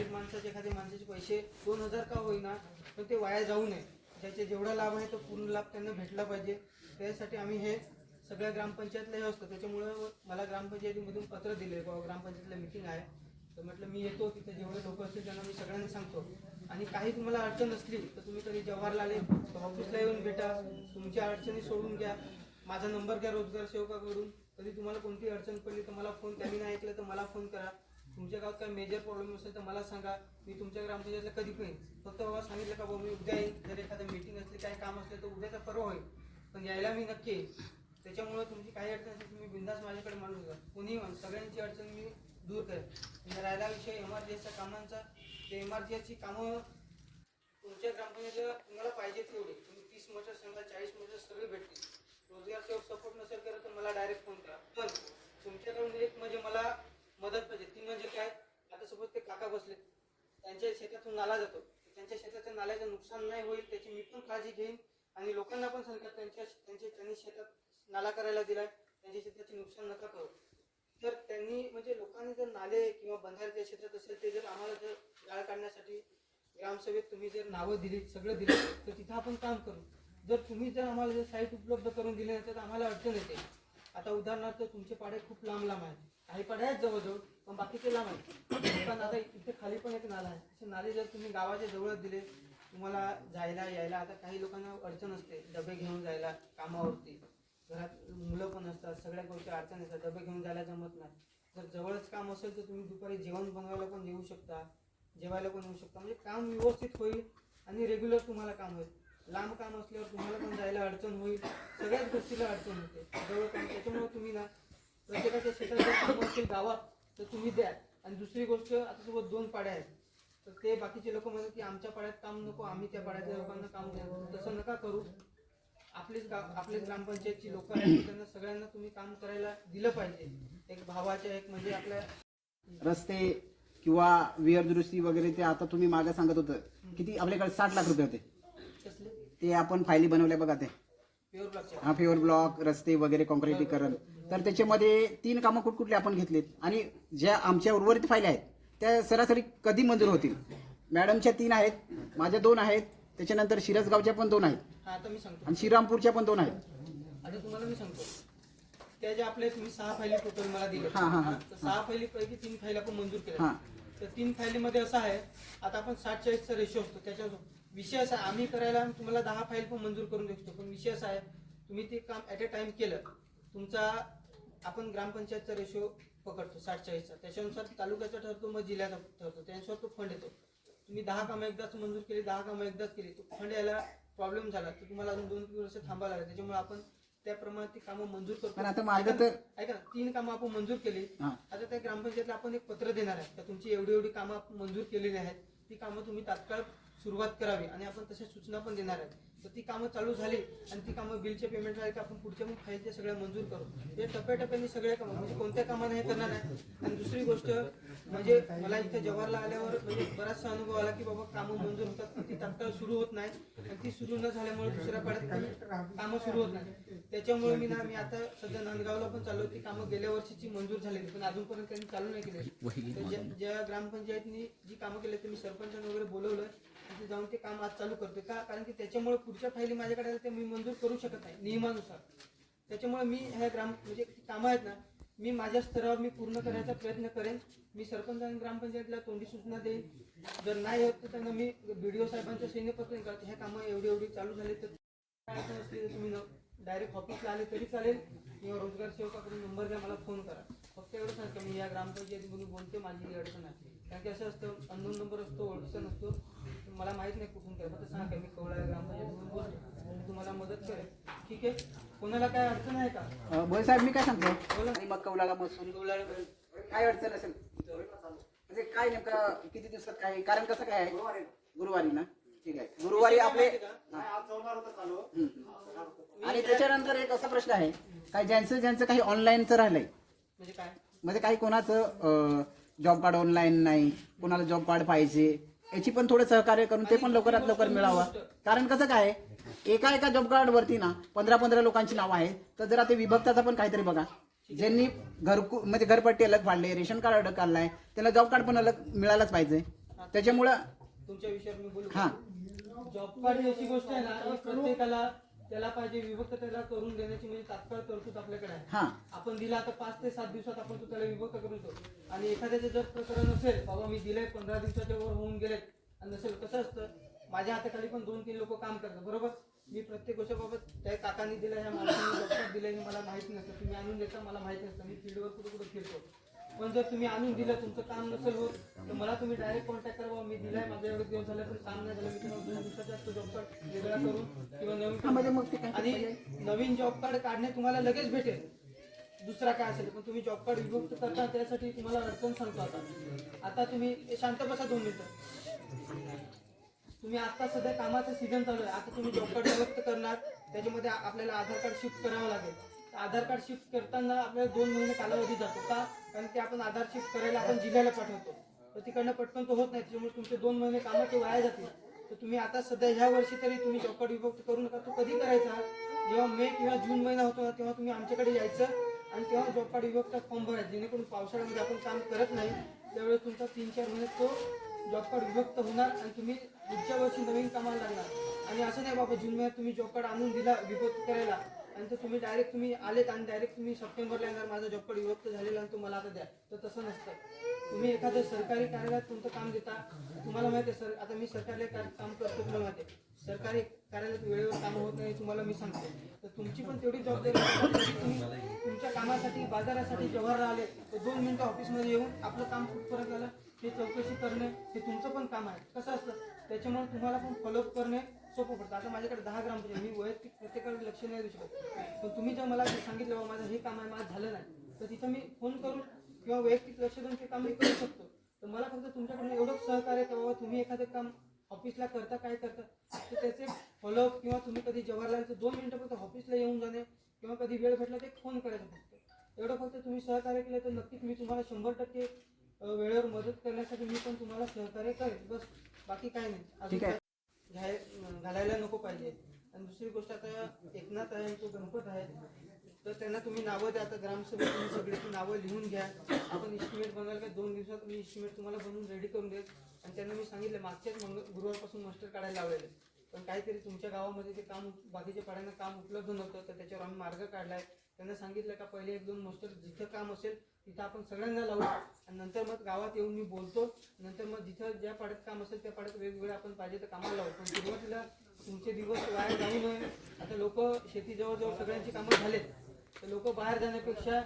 गरीब माणसाचे एखाद्या माणसाचे पैसे दोन हजार का होईना पण ते वाया जाऊ नये. त्याचे जेवढा लाभ आहे तो पूर्ण लाभ त्यांना भेटला पाहिजे. त्यासाठी आम्ही हे सगळ्या ग्रामपंचायतला हे असतो. त्याच्यामुळं मला ग्रामपंचायतीमधून पत्र दिले बाबा ग्रामपंचायतला मिटिंग आहे. तर म्हटलं मी येतो तिथे. जेवढे लोक असतील त्यांना मी सगळ्यांना सांगतो. आणि काही तुम्हाला अडचण असली तर तुम्ही कधी जवाहरलाल ऑफिसला येऊन भेटा. तुमच्या अडचणी सोडून घ्या. माझा नंबर घ्या रोजगार सेवकाकडून. कधी तुम्हाला कोणती अडचण पडली तर मला फोन त्यांनी नाही ऐकलं तर मला फोन करा. तुमच्या गावात काही मेजर प्रॉब्लेम असेल तर मला सांगा. मी तुमच्या ग्रामपंचायतला कधी पण येईन फक्त बाबा सांगितलं का बाबा मी उद्या येईन. जर एखादं मीटिंग असली काही काम असलं तर उद्या तर परवा होईल. पण यायला मी नक्की येईन. त्याच्यामुळे तुमची काही अडचण असेल तुम्ही बिंदास माझ्याकडे मांडू शकता कोणीही म्हण सगळ्यांची अडचण मी दूर करेन. राहिला विषय एम आर कामांचा ते एम आर कामं तुमच्या ग्रामपंचायतीला तुम्हाला पाहिजे तेवढे. तुम्ही तीस मीटर सांगा चाळीस मीटर सगळे भेटतील. रोजगार सेवक सपोर्ट नसेल करत तर मला डायरेक्ट फोन करा. पण तुमच्याकडून एक म्हणजे मला मदत पाहिजे. ती म्हणजे काय? आता सपोज ते काका बसले. त्यांच्या शेतातून नाला जातो. त्यांच्या शेताच्या नाल्याचं नुकसान नाही होईल त्याची मी पण काळजी घेईन. आणि लोकांना पण सांगतात त्यांच्या त्यांच्या त्यांनी शेतात नाला करायला दिलाय. त्यांच्या शेताचे नुकसान नका करू. तर त्यांनी म्हणजे लोकांनी जर नाले किंवा बंधारे क्षेत्रात असेल ते जर आम्हाला जर गाळ काढण्यासाठी ग्रामसभेत तुम्ही जर नावं दिली सगळं दिलं तर तिथं आपण काम करू. जर तुम्ही जर आम्हाला जर साईट उपलब्ध करून दिली नाही तर आम्हाला अडचण येते. आता उदाहरणार्थ तुमचे पाडे खूप लांब लांब आहेत. काही पण आहेत जवळजवळ पण बाकीचे लांब आहेत पण आता इथे खाली पण एक नाला आहे. असे नाले जर तुम्ही गावाच्या जवळ दिले तुम्हाला जायला यायला आता काही लोकांना अडचण असते. डबे घेऊन जायला कामावरती. घरात मुलं पण असतात सगळ्या गोष्टी अडचण येतात. डबे घेऊन जायला जमत नाही. जर जवळच काम असेल तर तुम्ही दुपारी जेवण बनवायला पण येऊ शकता. जेवायला पण येऊ शकता. म्हणजे काम व्यवस्थित होईल आणि रेग्युलर तुम्हाला काम होईल. लांब काम असल्यावर तुम्हाला पण जायला अडचण होईल. सगळ्याच गोष्टीला अडचण होते. जवळ काम त्याच्यामुळे तुम्ही ना प्रत्येकाच्या शेतात असेल गावात तर तुम्ही द्या. आणि दुसरी गोष्ट आता सोबत दोन पाड्या आहेत. तर ते बाकीचे लोक म्हणतात की आमच्या पाड्यात काम नको आम्ही त्या पाड्यातल्या लोकांना काम द्या तसं नका करू. आपलीच गाव आपलीच ग्रामपंचायतची लोक आहेत त्यांना सगळ्यांना तुम्ही काम करायला दिलं पाहिजे. एक भावाच्या एक म्हणजे आपल्या रस्ते किंवा विहीर दुरुस्ती वगैरे ते आता तुम्ही मागे सांगत होतं. किती? आपल्याकडे साठ लाख रुपये होते. ते आपण फायली बनवल्या बघा ते. हा फेवर ब्लॉक रस्ते वगैरे कॉन्क्रिटीकरण तर त्याच्यामध्ये तीन कामं कुठकुठली आपण घेतलीत. आणि ज्या आमच्या उर्वरित फायल्या आहेत त्या सरासरी कधी मंजूर होतील? मॅडमच्या तीन आहेत माझ्या दोन आहेत त्याच्यानंतर शिरसगावच्या पण दोन आहेत. हा आता मी सांगतो. आणि श्रीरामपूरच्या पण दोन आहेत. आता तुम्हाला मी सांगतो. त्या ज्या आपल्या तुम्ही सहा फायली टोटल मला दिल्या. हा, हा, हा. तर सहा फायली पैकी तीन फाईल आपण मंजूर केल्या. हा. तर तीन फायलीमध्ये असं आहे आता आपण साठ चाळीसचा रेशो असतो त्याच्या विषय असा आहे, आम्ही करायला तुम्हाला दहा फाईल पण मंजूर करून देऊ शकतो. पण विषय असा आहे तुम्ही ते काम ॲट अ टाइम केलं तुमचा आपण ग्रामपंचायतचा रेशो पकडतो साठ चाळीसचा त्याच्यानुसार तालुक्याचा ठरतो मग जिल्ह्याचा ठरतो. त्यानुसार तो फंड येतो. तुम्ही दहा कामं एकदाच मंजूर केली दहा कामं एकदाच केली तो फंड यायला प्रॉब्लेम झाला. तर तुम्हाला अजून दोन तीन वर्ष थांबायला लागेल. त्याच्यामुळे आपण त्याप्रमाणे ती कामं मंजूर करतो. पण आता मार्ग तर ऐका ना तीन कामं आपण मंजूर केली. हा. आता त्या ग्रामपंचायतला आपण एक पत्र देणार आहे. का तुमची एवढी एवढी कामं आपण मंजूर केलेली आहेत ती कामं तुम्ही तात्काळ सुरुवात करावी आणि आपण तशा सूचना पण देणार आहेत. तर ती कामं चालू झाली आणि ती कामं बिलचे पेमेंट झाले की आपण पुढच्या मग फाईलच्या सगळ्या मंजूर करू. हे टप्प्याटप्प्याने सगळ्या कामं म्हणजे कोणत्या कामाने हे करणार आहे? आणि दुसरी गोष्ट म्हणजे मला इथे जवाहरला आल्यावर म्हणजे बराचसा अनुभव आला की बाबा कामं मंजूर होतात ती तात्काळ सुरू होत नाही. आणि ती सुरू न झाल्यामुळे दुसऱ्या पाड्यात कामं सुरू होत नाही. त्याच्यामुळे मी ना मी आता सध्या नांदगावला पण चालू ती कामं गेल्या वर्षीची मंजूर झालेली पण अजूनपर्यंत त्यांनी चालू नाही केली तर ज्या- ज्या ग्रामपंचायतनी जी कामं केली ते मी सरपंचांना वगैरे बोलवलं तिथे जाऊन ते काम आज चालू करते का? कारण की त्याच्यामुळे पुढच्या फायली माझ्याकडे ते मी मंजूर करू शकत नाही नियमानुसार. त्याच्यामुळे मी ह्या ग्राम म्हणजे कामं आहेत ना मी माझ्या स्तरावर मी पूर्ण करायचा प्रयत्न करेन. मी सरपंच आणि ग्रामपंचायतला तोंडी सूचना देईन. जर नाही होत तर त्यांना मी बी डी ओ साहेबांच्या सैन्यपत्र करते ह्या कामं एवढी एवढी चालू झाली तर काय तुम्ही डायरेक्ट ऑफिसला आले तरी चालेल. किंवा रोजगार सेवकाकडून नंबर द्या मला फोन करा. फक्त एवढं सांगतो मी या ग्रामपंचायतीमधून बोलते माझी अडचण आहे कारण की असं असतं अननोन नंबर असतो ओळखीचा नसतो. मला माहीत नाही कुठून काय फक्त सांगा मी कवळा मी तुम्हाला मदत करेन. ठीक आहे? कोणाला काय अडचण आहे का? बोल साहेब मी काय सांगतो? बोला. आणि मग कौलाला मसून कवळा काय अडचण असेल? म्हणजे काय नेमकं किती दिवसात काय कारण कसं काय आहे? गुरुवारी. ना? ठीक आहे. गुरुवारी आपले हम्म. आणि त्याच्यानंतर एक असा प्रश्न आहे. काय ज्यांचं ज्यांचं काही ऑनलाईनचं राहिलंय. म्हणजे काय? म्हणजे काही कोणाचं जॉब कार्ड ऑनलाईन नाही कोणाला जॉब कार्ड पाहिजे याची पण थोडं सहकार्य करून ते पण लवकरात लवकर मिळावं. कारण कसं काय एका एका जॉब कार्ड वरती ना पंधरा पंधरा लोकांची नावं आहेत तर जरा ते विभक्ताचं पण काहीतरी बघा. ज्यांनी घरकु म्हणजे घरपट्टी अलग फाडले रेशन कार्ड अलग काढलाय त्याला जॉब कार्ड पण अलग मिळायलाच पाहिजे. त्याच्यामुळं तुमच्या विषयावर मी बोलू हा. जॉब कार्ड ही अशी गोष्ट आहे ना प्रत्येकाला त्याला पाहिजे विभक्त त्याला करून देण्याची म्हणजे तात्काळ तरतूद आपल्याकडे आहे. हा. आपण दिला आता पाच ते सात दिवसात आपण तो त्याला विभक्त करून देतो आणि एखाद्याचं जर प्रकरण असेल बाबा मी दिलंय पंधरा दिवसाच्या वर होऊन गेलेत आणि नसेल कसं असतं माझ्या हाताखाली पण दोन तीन लोक काम करतात बरोबर? मी प्रत्येक गोष्टीबाबत त्या काकांनी दिलं ह्या माणसाने डॉक्टर दिलं हे मला माहीत नसतं तुम्ही आणून देता मला माहीत नसतं मी फील्डवर कुठे कुठे फिरतो. पण जर तुम्ही आणून दिलं तुमचं काम नसेल होत तर मला तुम्ही डायरेक्ट कॉन्टॅक्ट करा मी दिलाय माझ्या एवढे दिवस झाले पण काम नाही झालं मी तुम्हाला दोन असतो जॉब कार्ड वेगळा करून किंवा नवीन आणि नवीन जॉब कार्ड काढणे तुम्हाला लगेच भेटेल. दुसरा काय असेल पण तुम्ही जॉब कार्ड विभक्त करता त्यासाठी तुम्हाला अडचण सांगतो आता. आता तुम्ही शांत बसा दोन मिनिटं. तुम्ही आता सध्या कामाचं सीझन चालू आहे. आता तुम्ही जॉब कार्ड विभक्त करणार त्याच्यामध्ये आपल्याला आधार कार्ड शिफ्ट करावं लागेल. आधार कार्ड शिफ्ट करताना आपल्याला दोन महिने कालावधी जातो का? कारण की आपण आधार शिफ्ट करायला आपण जिल्ह्याला पाठवतो. तर तिकडनं पटकन तो होत नाही. त्याच्यामुळे तुमचे दोन महिने कामाचे वाया जातील. तर तुम्ही आता सध्या ह्या वर्षी तरी तुम्ही जॉब कार्ड विभक्त करू नका. तो कधी करायचा? जेव्हा मे किंवा जून महिना होतो ना तेव्हा तुम्ही आमच्याकडे यायचं आणि तेव्हा जॉब कार्ड विभक्त फॉर्म भरायचा. जेणेकरून पावसाळ्यामध्ये आपण काम करत नाही. त्यावेळेस तुमचा तीन चार महिन्यात तो जॉब कार्ड विभक्त होणार आणि तुम्ही पुढच्या वर्षी नवीन कामाला लागणार. आणि असं नाही बाबा जून महिन्यात तुम्ही जॉब कार्ड आणून दिला विभक्त करायला. आणि तुम्ही डायरेक्ट तुम्ही आलेत आणि डायरेक्ट तुम्ही सप्टेंबरला येणार. माझा जॉब विभक्त झालेला आणि तुम्हाला आता द्या. तर तसं नसतं. तुम्ही एखादं सरकारी कार्यालयात तुमचं काम देता. तुम्हाला माहिती आहे सर आता मी सरकारी काम करतो तुम्हाला माहिती आहे. सरकारी कार्यालयात वेळेवर काम होत नाही तुम्हाला मी सांगतो. तर तुमची पण तेवढी जबाबदारी तुम्ही तुमच्या कामासाठी बाजारासाठी जव्हारला आले तर दोन मिनिटं ऑफिसमध्ये येऊन आपलं काम कुठपर्यंत झालं हे चौकशी करणे हे तुमचं पण काम आहे. कसं असतं? त्याच्यामुळे तुम्हाला पण फॉलोअप करणे सोपं पडतं. आता माझ्याकडे दहा ग्राम पंचायत मी वैयक्तिक प्रत्येकाकडे लक्ष नाही देऊ शकत. पण तुम्ही जर मला सांगितलं बाबा माझं हे काम आहे माझं झालं नाही. तर तिथं मी फोन करून किंवा वैयक्तिक लक्ष देऊन ते काम मी करू शकतो. तर मला फक्त तुमच्याकडून एवढंच सहकार्य का बाबा तुम्ही एखादं काम ऑफिसला करता काय करता? तर त्याचे फॉलोअप किंवा तुम्ही कधी जवाहरलालचं दोन मिनटं फक्त ऑफिसला येऊन जाणे किंवा कधी वेळ भेटला ते फोन करायचं फक्त. एवढं फक्त तुम्ही सहकार्य केलं तर नक्कीच मी तुम्हाला शंभर टक्के वेळेवर मदत करण्यासाठी मी पण तुम्हाला सहकार्य करेन. बस बाकी काय नाही. ठीक आहे. काय घालायला नको पाहिजे. आणि दुसरी गोष्ट आता एकनाथ आहे तो गणपत आहे. तर त्यांना तुम्ही नावं द्या आता ग्रामसभेत तुम्ही सगळ्याची नावं लिहून घ्या. आपण इस्टिमेट बनवायला काय दोन दिवसात मी इस्टिमेट तुम्हाला बनवून रेडी करून देत आणि त्यांना मी सांगितलं मागच्याच मंग गुरुवारपासून मास्टर काढायला लावलेले पण काहीतरी तुमच्या गावामध्ये ते काम बाकीच्या पाड्यांना काम उपलब्ध नव्हतं तर त्याच्यावर आम्ही मार्ग काढला आहे त्यांना सांगितलं का पहिले एक दोन मास्टर जिथं काम असेल तिथं आपण सगळ्यांना लावू. आणि नंतर मग गावात येऊन मी बोलतो. नंतर मग जिथं ज्या पाड्यात काम असेल त्या पाड्यात वेगवेगळ्या आपण पाहिजे तर कामाला लावू. पण सुरुवातीला तुमचे दिवस वाया जाऊ नये आता लोक शेती जवळजवळ सगळ्यांची कामं झालेत. तर लोक बाहेर जाण्यापेक्षा